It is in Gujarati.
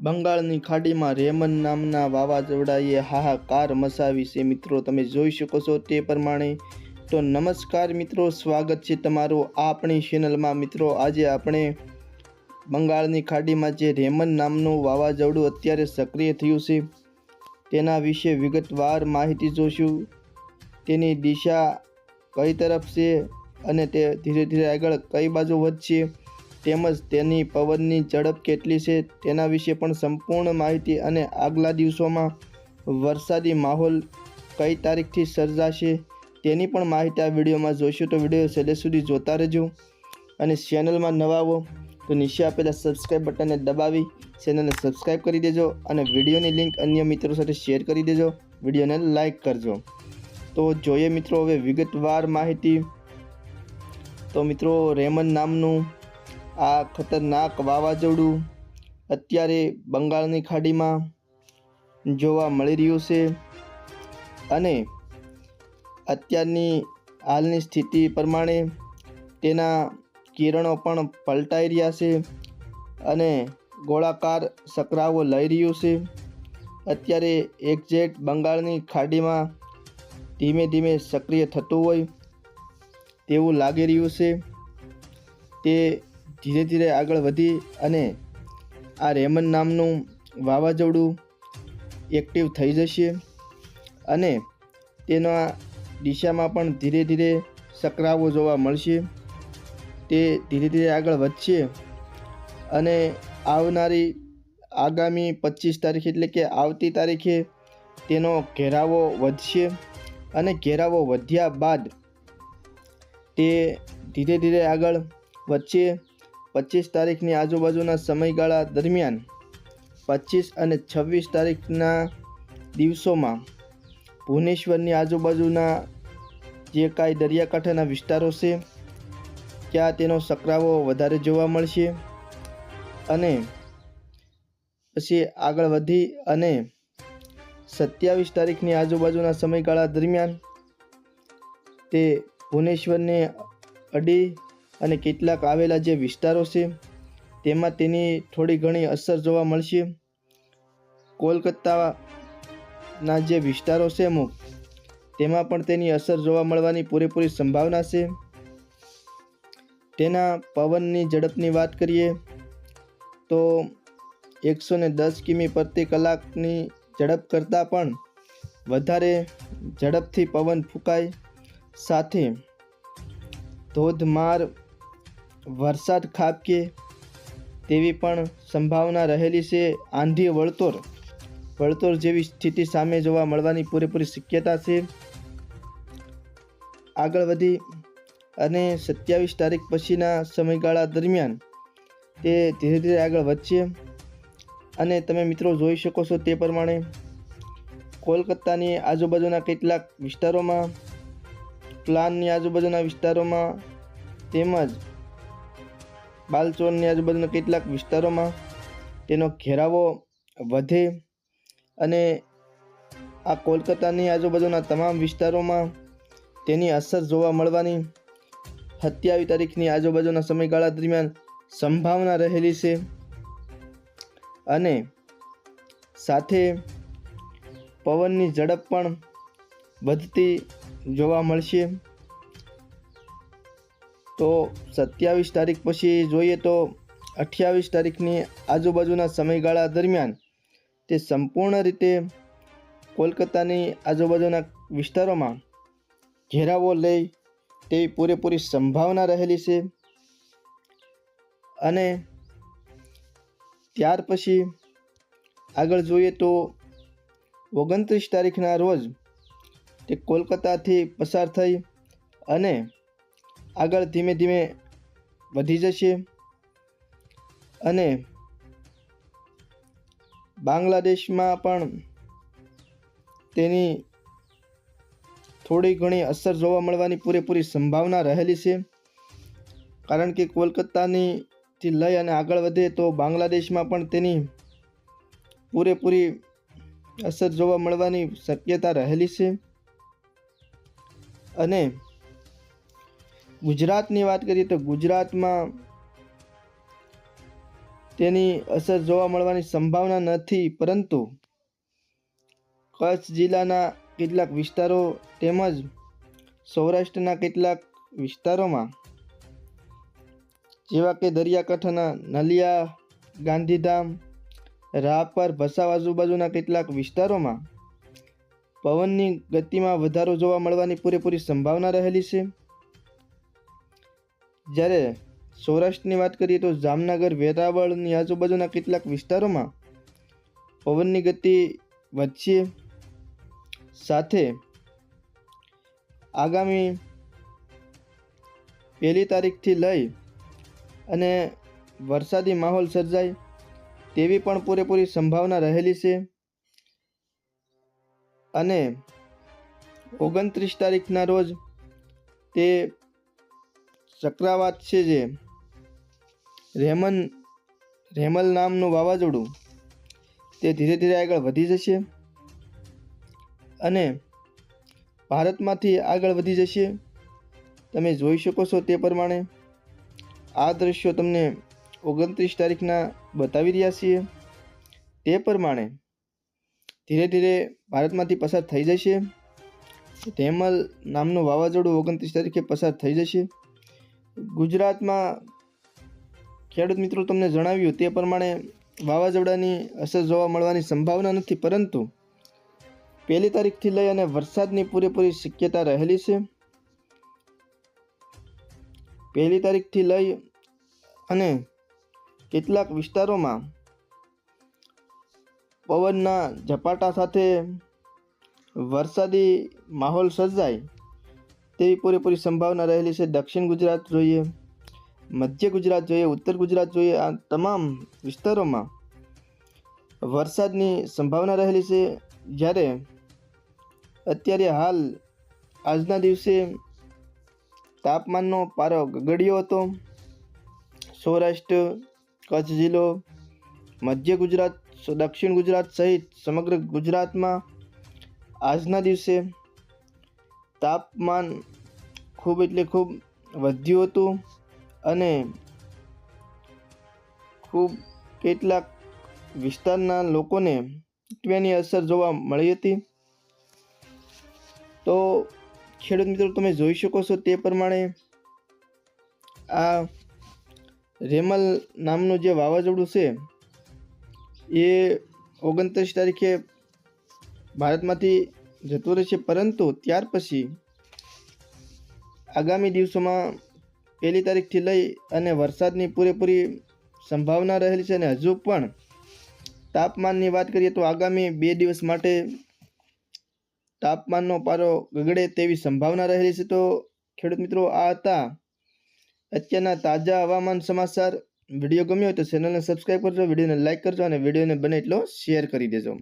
બંગાળની ખાડીમાં રેમન નામના વાવાઝોડાએ હાહાકાર મસાવી છે. મિત્રો, તમે જોઈ શકો છો તે પ્રમાણે. તો નમસ્કાર મિત્રો, સ્વાગત છે તમારું આપણી ચેનલમાં. મિત્રો, આજે આપણે બંગાળની ખાડીમાં જે રેમન નામનું વાવાઝોડું અત્યારે સક્રિય થયું છે, તેના વિશે વિગતવાર માહિતી જોશું તેની દિશા કઈ તરફ છે અને તે ધીરે ધીરે આગળ કઈ બાજુ વધશે? તેમજ તેની પવનની ઝડપ કેટલી છે તેના વિશે પણ સંપૂર્ણ માહિતી અને આગલા દિવસોમાં વરસાદી માહોલ કઈ તારીખથી સર્જાશે તેની પણ માહિતી આ વિડીયોમાં જોઈશું. તો વીડિયો છેલ્લે સુધી જોતા રહેજો અને ચેનલમાં નવા હો તો નીચે આપેલા સબસ્ક્રાઈબ બટનને દબાવી ચેનલને સબસ્ક્રાઈબ કરી દેજો અને વિડીયોની લિંક અન્ય મિત્રો સાથે શેર કરી દેજો. વિડીયોને લાઇક કરજો. તો જોઈએ મિત્રો હવે વિગતવાર માહિતી. તો મિત્રો રેમન નામનું આ ખતરનાક વાવાઝોડું અત્યારે બંગાળની ખાડીમાં જોવા મળી રહ્યું છે અને અત્યારની હાલની સ્થિતિ પ્રમાણે તેના કિરણો પણ પલટાઈ રહ્યા છે અને ગોળાકાર સકરાવો લઈ રહ્યું છે. અત્યારે એક્ઝેટ બંગાળની ખાડીમાં ધીમે ધીમે સક્રિય થતું હોય તેવું લાગી રહ્યું છે. તે ધીરે ધીરે આગળ વધી અને આ રેમન નામનું વાવાઝોડું એક્ટિવ થઈ જશે અને તેના દિશામાં પણ ધીરે ધીરે સકરાવો જોવા મળશે. તે ધીરે ધીરે આગળ વધશે અને આવનારી આગામી પચીસ તારીખ એટલે કે આવતી તારીખે તેનો ઘેરાવો વધશે અને ઘેરાવો વધ્યા બાદ તે ધીરે ધીરે આગળ વચ્ચે પચીસ તારીખની આજુબાજુના સમયગાળા દરમિયાન પચીસ અને છવ્વીસ તારીખના દિવસોમાં ભુવનેશ્વરની આજુબાજુના જે કાંઈ દરિયાકાંઠાના વિસ્તારો છે, ત્યાં તેનો સકરાવો વધારે જોવા મળશે અને પછી આગળ વધી અને સત્યાવીસ તારીખની આજુબાજુના સમયગાળા દરમિયાન તે ભુવનેશ્વરને અડી અને કેટલાક આવેલા જે વિસ્તારો છે, તેમાં તેની થોડી ઘણી અસર જોવા મળશે. કોલકાતાના જે વિસ્તારો છે અમુક, તેમાં પણ તેની અસર જોવા મળવાની પૂરેપૂરી સંભાવના છે. તેના પવનની ઝડપની વાત કરીએ, તો એકસો ને દસ કિમી પ્રતિ કલાકની ઝડપ કરતાં પણ વધારે ઝડપથી પવન ફૂંકાય. સાથે ધોધમાર વરસાદ ખાબકે તેવી પણ સંભાવના રહેલી છે. આંધી વળતોર વળતોર જેવી સ્થિતિ સામે જોવા મળવાની પૂરેપૂરી શક્યતા છે. આગળ વધી અને સત્યાવીસ તારીખ પછીના સમયગાળા દરમિયાન તે ધીરે ધીરે આગળ વધશે. અને તમે મિત્રો જોઈ શકો છો તે પ્રમાણે કોલકાતાની આજુબાજુના કેટલાક વિસ્તારોમાં, પ્લાનની આજુબાજુના વિસ્તારોમાં તેમજ બાલચોરની આજુબાજુના કેટલાક વિસ્તારોમાં તેનો ઘેરાવો વધે અને આ કોલકાતાની આજુબાજુના તમામ વિસ્તારોમાં તેની અસર જોવા મળવાની સત્યાવીસ તારીખની આજુબાજુના સમયગાળા દરમિયાન સંભાવના રહેલી છે. અને સાથે પવનની ઝડપ પણ વધતી જોવા મળશે. તો સત્યાવીસ તારીખ પછી જોઈએ તો અઠ્યાવીસ તારીખની આજુબાજુના સમયગાળા દરમિયાન તે સંપૂર્ણ રીતે કોલકાતાની આજુબાજુના વિસ્તારોમાં ઘેરાવો લઈ તેવી પૂરેપૂરી સંભાવના રહેલી છે. અને ત્યાર પછી આગળ જોઈએ તો ઓગણત્રીસ તારીખના રોજ તે કોલકાતાથી પસાર થઈ અને આગળ ધીમે ધીમે વધી જશે. અને બાંગ્લાદેશમાં પણ તેની થોડી ઘણી અસર જોવા મળવાની પૂરેપૂરી સંભાવના રહેલી છે. કારણ કે કોલકાતાની થી લઈ અને આગળ વધે તો બાંગ્લાદેશમાં પણ તેની પૂરેપૂરી અસર જોવા મળવાની શક્યતા રહેલી છે. અને ગુજરાતની વાત કરીએ તો ગુજરાતમાં તેની અસર જોવા મળવાની સંભાવના નથી, પરંતુ કચ્છ જિલ્લાના કેટલાક વિસ્તારો તેમજ સૌરાષ્ટ્રના કેટલાક વિસ્તારોમાં, જેવા કે દરિયાકાંઠાના નલિયા, ગાંધીધામ, રાપર, ભસાવ આજુબાજુના કેટલાક વિસ્તારોમાં પવનની ગતિમાં વધારો જોવા મળવાની પૂરેપૂરી સંભાવના રહેલી છે. જ્યારે સૌરાષ્ટ્રની વાત કરીએ તો જામનગર વેરાવળની આજુબાજુના કેટલાક વિસ્તારોમાં પવનની ગતિ વધશે. સાથે આગામી પહેલી તારીખથી લઈ અને વરસાદી માહોલ સર્જાય તેવી પણ પૂરેપૂરી સંભાવના રહેલી છે. અને ઓગણત્રીસ તારીખના રોજ તે ચક્રાવાત છે જે રેમન રેમલ નામનું વાવાઝોડું તે ધીરે ધીરે આગળ વધી જશે અને ભારતમાંથી આગળ વધી જશે. તમે જોઈ શકો છો તે પ્રમાણે આ દ્રશ્યો તમને ઓગણત્રીસ તારીખના બતાવી રહ્યા છીએ. તે પ્રમાણે ધીરે ધીરે ભારતમાંથી પસાર થઈ જશે. રેમલ નામનું વાવાઝોડું ઓગણત્રીસ તારીખે પસાર થઈ જશે. ગુજરાતમાં ખેડૂત મિત્રો તમને જણાવ્યું તે પ્રમાણે વાવાઝોડાની અસર જોવા મળવાની સંભાવના નથી, પરંતુ પહેલી તારીખથી લઈ અને વરસાદની પૂરેપૂરી શક્યતા રહેલી છે. પહેલી તારીખથી લઈ અને કેટલાક વિસ્તારોમાં પવનના ઝપાટા સાથે વરસાદી માહોલ સર્જાય તેવી પૂરેપૂરી સંભાવના રહેલી છે. દક્ષિણ ગુજરાત જોઈએ, મધ્ય ગુજરાત જોઈએ, ઉત્તર ગુજરાત જોઈએ, આ તમામ વિસ્તારોમાં વરસાદની સંભાવના રહેલી છે. જ્યારે અત્યારે હાલ આજના દિવસે તાપમાનનો પારો ગગડ્યો હતો. સૌરાષ્ટ્ર, કચ્છ જિલ્લો, મધ્ય ગુજરાત, દક્ષિણ ગુજરાત સહિત સમગ્ર ગુજરાતમાં આજના દિવસે તાપમાન ખૂબ એટલે ખૂબ વધ્યું હતું અને ખૂબ કેટલાક વિસ્તારના લોકોને તેની અસર જોવા મળી હતી. તો ખેડૂત મિત્રો, તમે જોઈ શકો છો તે પ્રમાણે આ રેમલ નામનું જે વાવાઝોડું છે, એ ઓગણત્રીસ તારીખે ભારતમાંથી જતું રહેશે. પરંતુ ત્યાર પછી આગામી દિવસોમાં પહેલી તારીખથી લઈ અને વરસાદની પૂરેપૂરી સંભાવના રહેલી છે અને હજુ પણ તાપમાનની વાત કરીએ તો આગામી બે દિવસ માટે તાપમાનનો પારો ગગડે તેવી સંભાવના રહેલી છે. તો ખેડૂત મિત્રો, આ હતા અત્યારના તાજા હવામાન સમાચાર. વીડિયો ગમ્યો હોય તો ચેનલને સબસ્ક્રાઈબ કરજો, વિડીયોને લાઇક કરજો અને વિડીયોને બને એટલો શેર કરી દેજો.